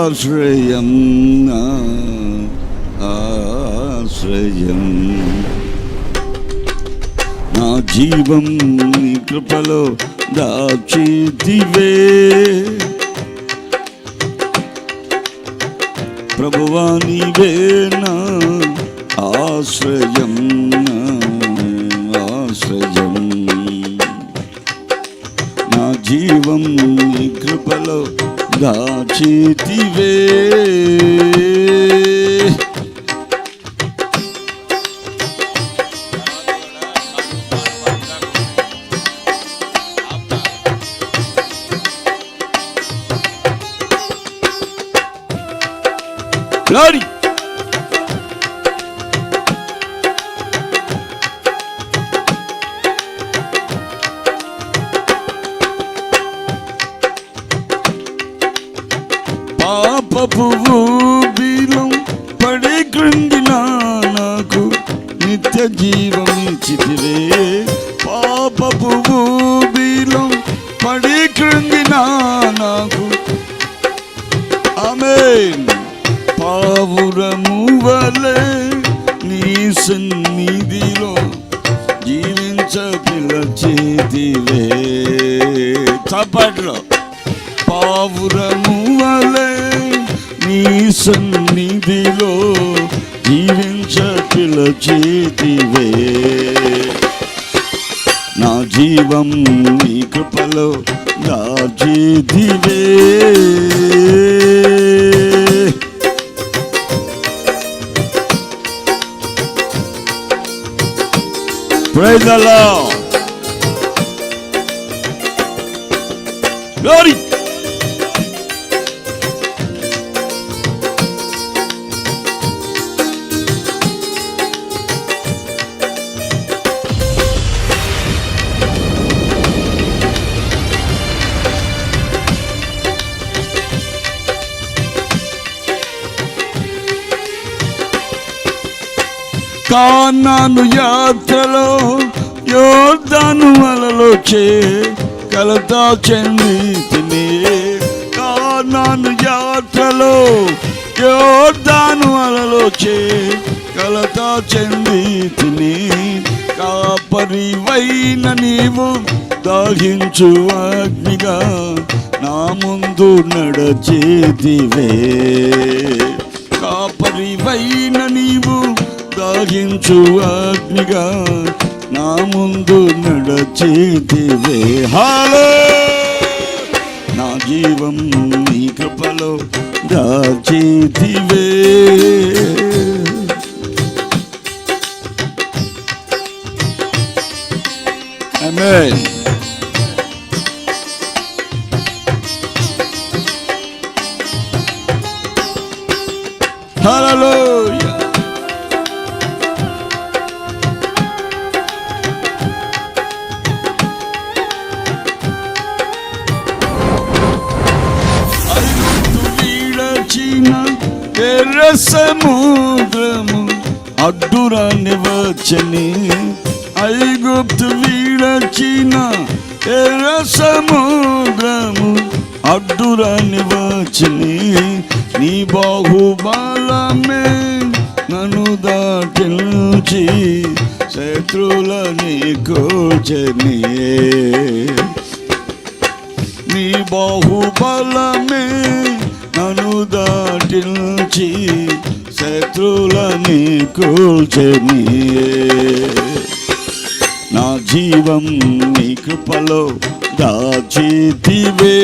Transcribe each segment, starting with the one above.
ఆశ్రయం నా ఆశ్రయం. నా జీవం నీ కృపలో దాచితివే ప్రభువా నీవే దాచితివే Glory! పాపపు బీలం పడే కృంగిన నాకు నిత్య జీవం ఇచ్చితివే సన్నిధిలో జీవించ పిలచేతివే నా జీవం నీ కృపలో దాచేతివే Praise the Lord. కానాను యాత్రలో యోర్దాను వలలో చే కలతా చెంది తిని కానాను యాత్రలో యోర్దాను వలలో చే కలతా చెంది తిని కాపరివైన నీవు దాహించు అగ్నిగా నా ముందు నడచేదివే. కాపరివైన దహించు అగ్నిగా నా ముందు నడచేతివే హాలో! నా జీవం నీ కృపలో దాచేతివే Amen. వచ్చని ఐగుప్తు వీడచిన ఎర్ర సముద్రము అడ్డురాని వచ్చని నీ బాహుబలమే నన్ను దాటించి శత్రులని కోచని నీ బాహుబలమే నన్ను దాటించి శత్రులని కూల్చని నా జీవం నీ కృపలో దాచితివే.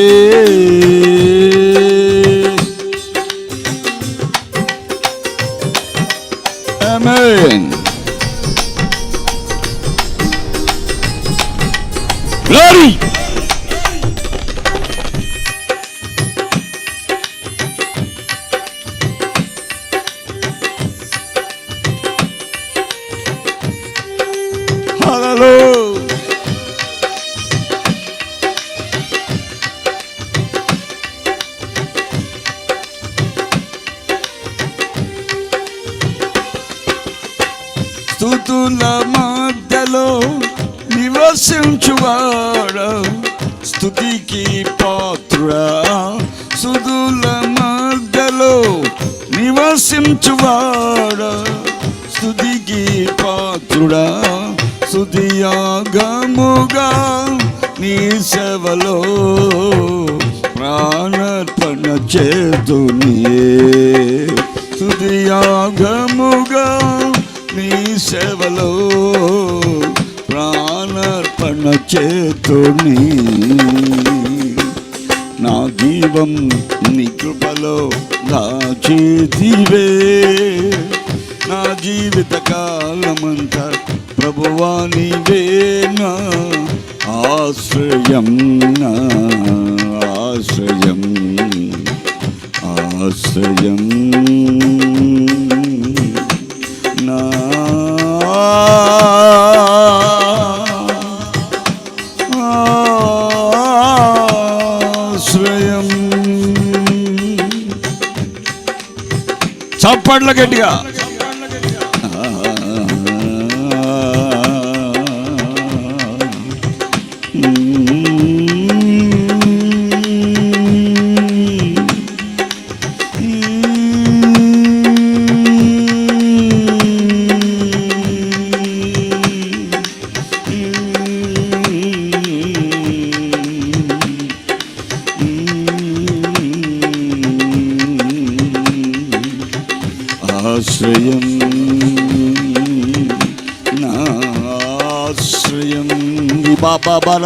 స్థుతుల మధ్యలో నివసించువాడ. స్థుతికి పాత్రుడా సుదుల మధ్యలో నివసించువాడ. స్థుతికి పాత్రుడా సుదియాగముగా నీ సేవలో ప్రాణర్పణ చేతునియే సుదియాగముగా నీ సేవలో ప్రాణర్పణ చేతుని నా జీవం నీ కృపలో దాచేదివే. నా జీవిత కాలమంతా ప్రభువా నీవే ఆశ్రయం నా ఆశ్రయం ఆశ్రయం. చప్పట్ల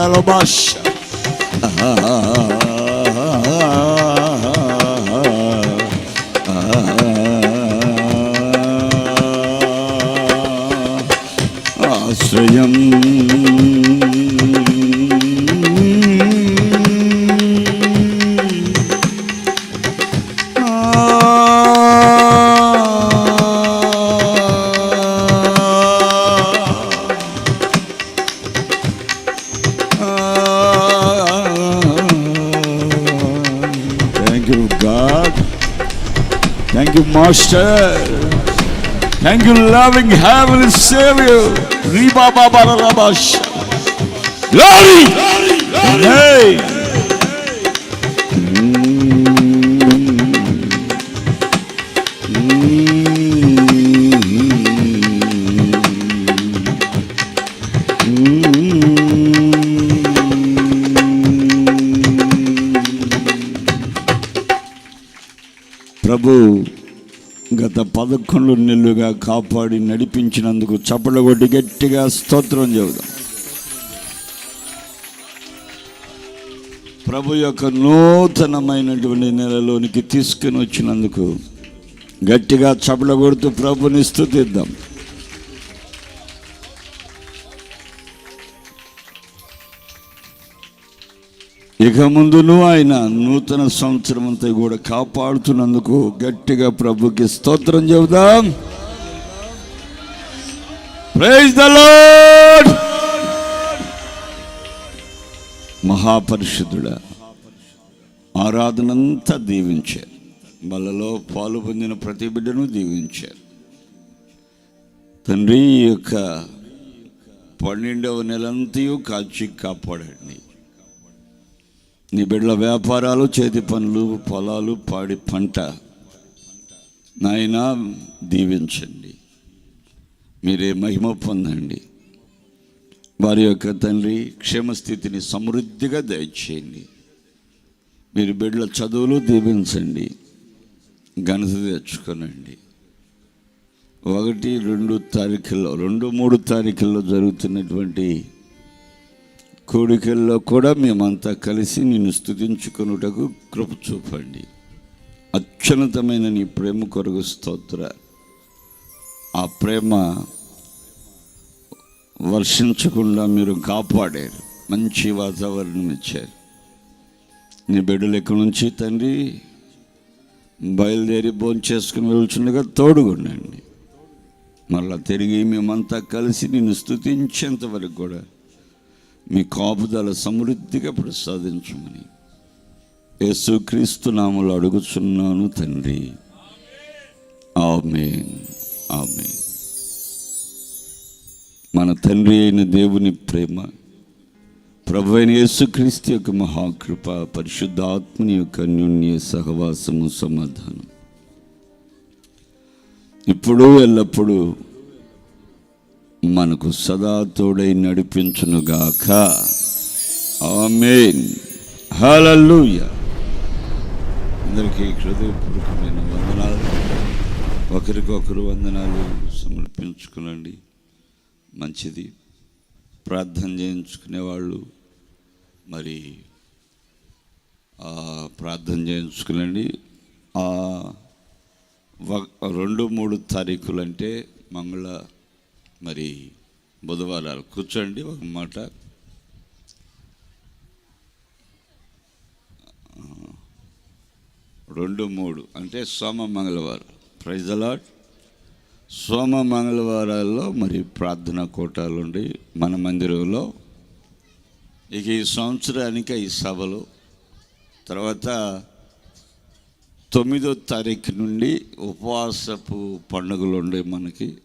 analobasha ആശ്രയം Master. Thank you, loving Heavenly Savior. Riba Baba Rabash. Glory! Hey! మార్గంలో నిల్లుగా కాపాడి నడిపించినందుకు చప్పట్లు కొట్టి గట్టిగా స్తోత్రం చెబుదాం. ప్రభు యొక్క నూతనమైనటువంటి నెలలోనికి తీసుకుని వచ్చినందుకు గట్టిగా చపల కొడుతూ ప్రభుని స్థుతిద్దాం ఇక ముందును ఆయన నూతన సంవత్సరం అంతా కూడా కాపాడుతున్నందుకు గట్టిగా ప్రభుకి స్తోత్రం చెబుదాం. ప్రైజ్ ద లార్డ్ ఆరాధనంతా దీవించారు వాళ్ళలో పాలు పొందిన ప్రతి బిడ్డను దీవించారు తండ్రి యొక్క పన్నెండవ నెలంతయు కాచి కాపాడండి. నీ బిడ్డల వ్యాపారాలు చేతి పనులు పొలాలు పాడి పంట నాయన దీవించండి. మీరే మహిమ పొందండి. వారి యొక్క తండ్రి క్షేమస్థితిని సమృద్ధిగా దయచేయండి. మీరు బిడ్డల చదువులు దీవించండి. ఘనత తెచ్చుకోనండి. ఒకటి రెండు తారీఖుల్లో రెండు మూడు తారీఖుల్లో జరుగుతున్నటువంటి కోడికల్లో కూడా మేమంతా కలిసి నిన్ను స్తుతించుకొనుటకు కృప చూపండి. అత్యున్నతమైన నీ ప్రేమ కొరకు స్తోత్ర. ఆ ప్రేమ వర్షించకుండా మీరు కాపాడారు. మంచి వాతావరణం ఇచ్చారు. నీ బిడ్డలు ఎక్కడి నుంచి తండ్రి బయలుదేరి భోజనం చేసుకుని వెళ్తుండగా తోడుగుండండి. మళ్ళా తిరిగి మేమంతా కలిసి నిన్ను స్థుతించేంతవరకు కూడా మీ కాపుదల సమృద్ధిగా ప్రసాదించమని. యేసుక్రీస్తు నామలు అడుగుచున్నాను తండ్రి. ఆమె ఆమె మన తండ్రి అయిన దేవుని ప్రేమ ప్రభు అయిన యేసుక్రీస్తు యొక్క మహాకృప పరిశుద్ధాత్మని యొక్క అన్యోన్య సహవాసము సమాధానం. ఇప్పుడు ఎల్లప్పుడూ మనకు సదా తోడై నడిపించునుగాక. ఆమెన్. హల్లెలూయా. అందరికీ హృదయపూర్వకమైన వందనాలు. ఒకరికొకరు వందనాలు సమర్పించుకునండి. మంచిది. ప్రార్థన చేయించుకునేవాళ్ళు. మరి ప్రార్థన చేయించుకునండి. రెండు మూడు తారీఖులు అంటే మంగళ మరి బుధవారాలు. కూర్చోండి ఒక మాట. రెండు మూడు. అంటే సోమ మంగళవారం. ప్రైజ్ అలాట్ సోమ మంగళవారాల్లో మరి ప్రార్థనా కోటాలు ఉండి మన మందిరంలో. ఇక ఈ సంవత్సరానికి ఈ సభలు. తర్వాత తొమ్మిదో తారీఖు నుండి ఉపవాసపు పండుగలు ఉండే మనకి.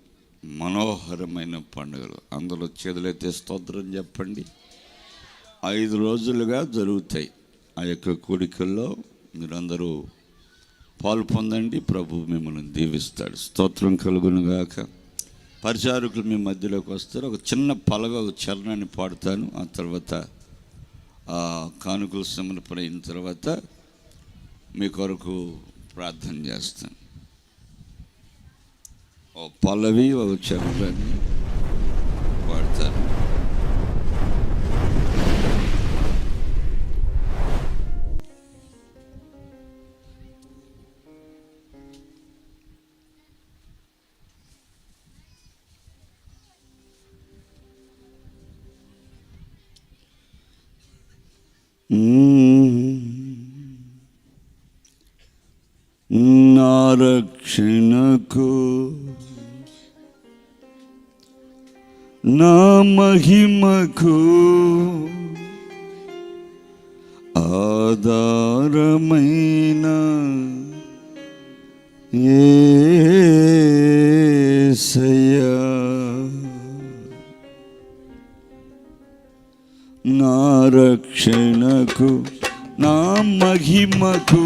మనోహరమైన పండుగలు. అందులో చేతులైతే స్తోత్రం చెప్పండి. ఐదు రోజులుగా జరుగుతాయి. ఆ యొక్క కోరికల్లో మీరందరూ పాలు పొందండి. ప్రభు మిమ్మల్ని దీవిస్తాడు. స్తోత్రం కలుగునుగాక. పరిచారకులు మీ మధ్యలోకి వస్తారు. ఒక చిన్న పలగ ఒక చరణాన్ని పాడుతాను. ఆ తర్వాత ఆ కానుకలు సమర్పణ అయిన తర్వాత మీ కొరకు ప్రార్థన చేస్తాను. ఓ పల్లవి ఒక చరణాన్ని పాడతాను నా రక్షణకు నా మహిమకు ఆధారమైన ఏసయ్యా. నా రక్షణకు నా మహిమకు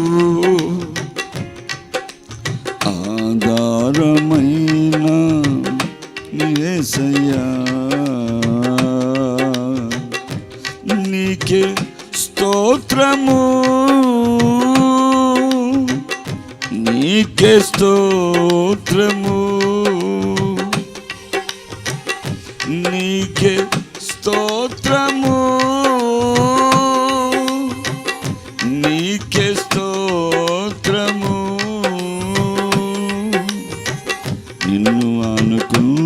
నిన్ను అనుకున్న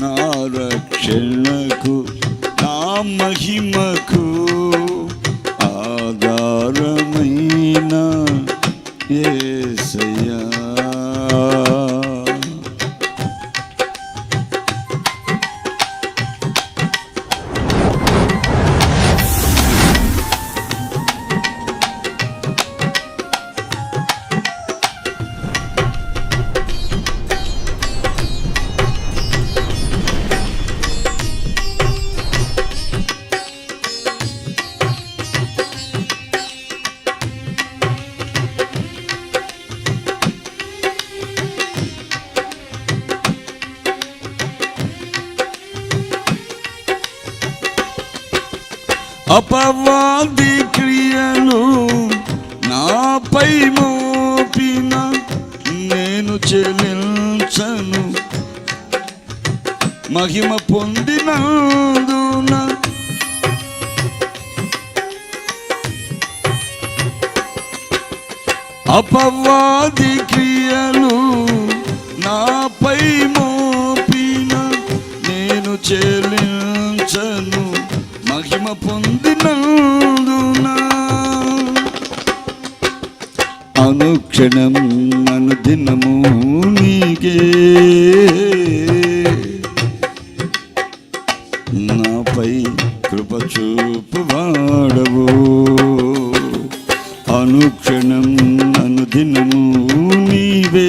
నా రక్షణకు నా మహిమకు ఆధారమైన యేసయ్యా అపవాది క్రియలు నాపై మోపిన నేను చెల్లించను మహిమ పొందినందున. అనుక్షణం అనుదినము నీకే. నాపై కృప చూపు వాడవు. అనుక్షణం అనుదినము నీవే.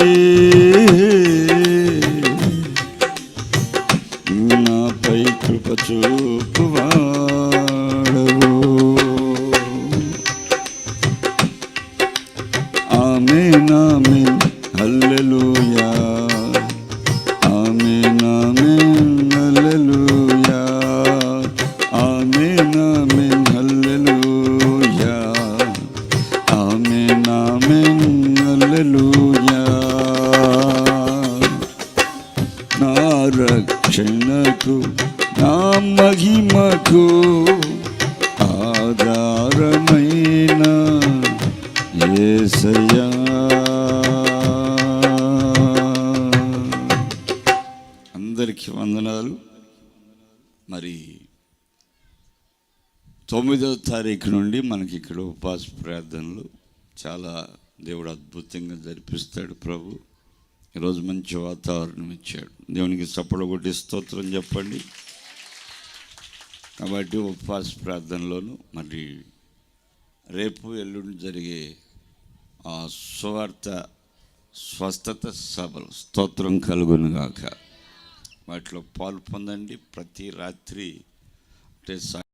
ఇక్కడ ఉపవాస ప్రార్థనలు చాలా దేవుడు అద్భుతంగా జరిపిస్తాడు ప్రభు. ఈరోజు మంచి వాతావరణం ఇచ్చాడు. దేవునికి సపోర్ట్ స్తోత్రం చెప్పండి. కాబట్టి ఉపవాస ప్రార్థనలోను మరి రేపు ఎల్లుండి జరిగే ఆ సువార్త స్వస్థత సభలు స్తోత్రం కలుగును గాక. వాటిలో పాలు పొందండి. ప్రతి రాత్రి అంటే